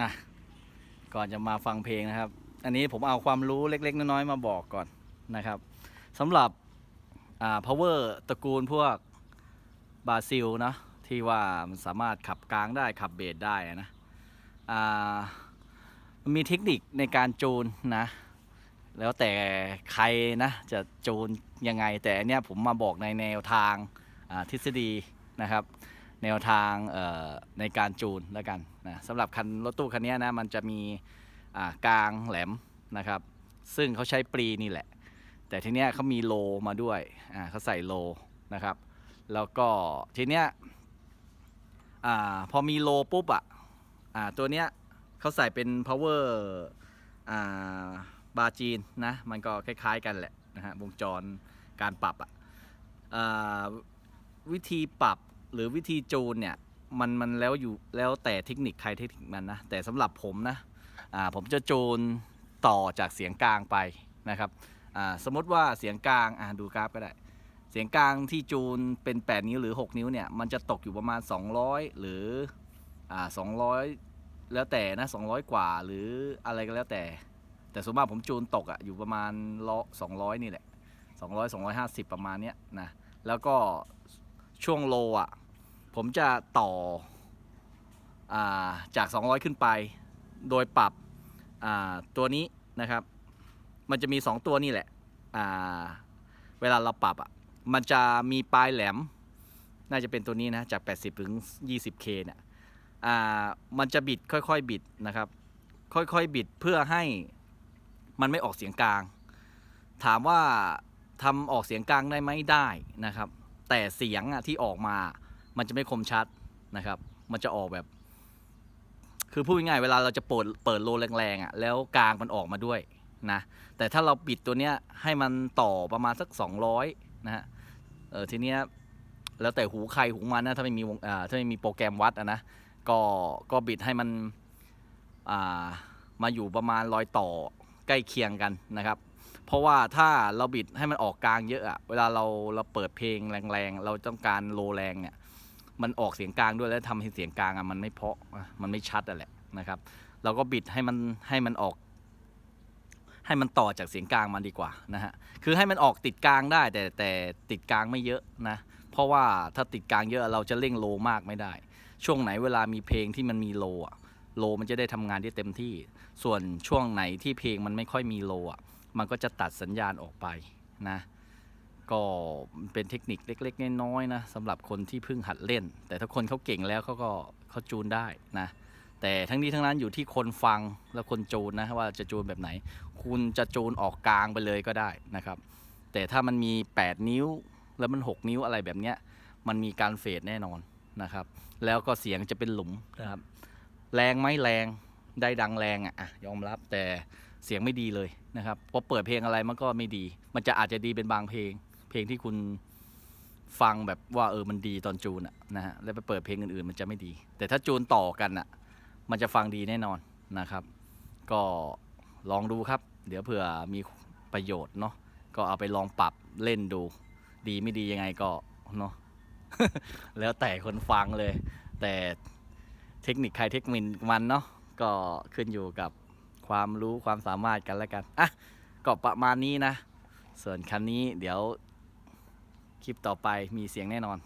อะก่อนจะมาฟังเพลงนะครับ อันนี้ผมเอาความรู้เล็ก ๆ น้อยๆมาบอกก่อนนะครับสำหรับอ่า power ตระกูลพวกบราซิลเนะที่ว่ามันสามารถขับกลางได้ขับเบสได้นะอ่ามันมีเทคนิคในการจูนนะ แล้วแต่ใครนะจะจูนยังไงแต่อันเนี้ยผมมาบอกในแนวทางอ่าทฤษฎีนะครับ แนวทางในการจูนแล้วกันนะสำหรับคันรถตู้คันนี้นะมันจะมีกลางแหลมนะครับ ซึ่งเขาใช้ปรีนี่แหละ แต่ทีเนี้ยเขามีโลมาด้วยเขาใส่โลนะครับ แล้วก็ทีเนี้ยพอมีโลปุ๊บอะตัวเนี้ยเขาใส่เป็น power บาจีนนะมันก็คล้าย ๆ กันแหละนะฮะวงจรการปรับอะอ่าวิธีปรับ หรือวิธีจูนเนี่ยมันมันแล้วอยู่แล้วแต่เทคนิคใครเทคนิคมันนะแต่สำหรับผมนะอ่าผมจะจูนต่อจากเสียงกลางไปนะครับอ่าสมมติว่าเสียงกลางอ่าดูกราฟก็ได้ เสียงกลางที่จูนเป็น 8 นิ้วหรือ 6 นิ้วเนี่ยมันจะตกอยู่ประมาณ 200 หรืออ่า200แล้วแต่นะ200 กว่าหรืออะไรก็แล้วแต่ แต่ส่วนมากผมจูนตกอะอยู่ประมาณ200 นี่แหละ200 250 ประมาณเนี้ยนะแล้วก็ช่วงโลอะ ผมจะต่ออาจาก 200 ขึ้นไป โดยปรับตัวนี้นะครับ มันจะมี 2 ตัวนี่แหละเวลาเราปรับอะมันจะมีปลายแหลม น่าจะเป็นตัวนี้นะ จาก 80 ถึง 20K เนี่ยมันจะบิดค่อยๆบิดนะครับ ค่อยๆบิดเพื่อให้มันไม่ออกเสียงกลาง ถามว่าทำออกเสียงกลางได้ไหมได้นะครับ แต่เสียงอะที่ออกมา มันจะไม่คมชัดนะครับ มันจะออกแบบ คือพูดง่ายๆเวลาเราจะเปิดเปิดโลแรงๆอะแล้วกลางมันออกมาด้วยนะแต่ถ้าเราปิดตัวเนี้ยให้มันต่อประมาณสัก 200นะฮะเออทีเนี้ยแล้วแต่หูใครหูมันนะถ้าไม่มีวงอ่าถ้าไม่มีโปรแกรมวัดอะนะก็ก็บิดให้มันอ่ามาอยู่ประมาณรอยต่อใกล้เคียงกันนะครับ เพราะว่าถ้าเราบิดให้มันออกกลางเยอะอะเวลาเราเราเปิดเพลงแรงๆ เราต้องการโลแรงเนี่ย มันออกเสียงกลางด้วยแล้วทำให้เสียงกลางอะมันไม่เพาะมันไม่ชัดอะแหละนะครับ เราก็บิดให้มันให้มันออก ให้มันต่อจากเสียงกลางมันดีกว่านะฮะคือให้มันออกติดกลางได้ แต่แต่ติดกลางไม่เยอะนะ เพราะว่าถ้าติดกลางเยอะเราจะเร่งโลมากไม่ได้ ช่วงไหนเวลามีเพลงที่มันมีโลอะโลมันจะได้ทำงานได้เต็มที่ ส่วนช่วงไหนที่เพลงมันไม่ค่อยมีโลอะมันก็จะตัดสัญญาณออกไปนะ ก็เป็นเทคนิคเล็ก ๆ น้อยๆนะสำหรับคนที่เพิ่งหัดเล่น แต่ถ้าคนเขาเก่งแล้วเขาก็เขาจูนได้นะ แต่ทั้งนี้ทั้งนั้นอยู่ที่คนฟังและคนจูนนะว่าจะจูนแบบไหน คุณจะจูนออกกลางไปเลยก็ได้นะครับ แต่ถ้ามันมี 8 นิ้วแล้วมัน 6 นิ้วอะไรแบบเนี้ยมันมีการเฟดแน่นอนนะครับ แล้วก็เสียงจะเป็นหลุมนะครับ แรงไหมแรงได้ดังแรงอะอะยอมรับแต่เสียงไม่ดีเลยนะครับพอเปิดเพลงอะไรมันก็ไม่ดี มันจะอาจจะดีเป็นบางเพลง เพลงที่คุณฟังแบบว่าเออมันดีตอนจูนอะนะฮะแล้วไปเปิดเพลงอื่นๆมันจะไม่ดี แต่ถ้าจูนต่อกันอะมันจะฟังดีแน่นอนนะครับ ก็ลองดูครับ เดี๋ยวเผื่อมีประโยชน์เนาะก็เอาไปลองปรับเล่นดู ดีไม่ดียังไงก็เนาะแล้วแต่คนฟังเลย แต่เทคนิคใครเทคนิคมันเนาะก็ขึ้นอยู่กับความรู้ความสามารถกันแล้วกันอะก็ประมาณนี้นะ ส่วนคันนี้เดี๋ยว คลิปต่อไปมีเสียงแน่นอน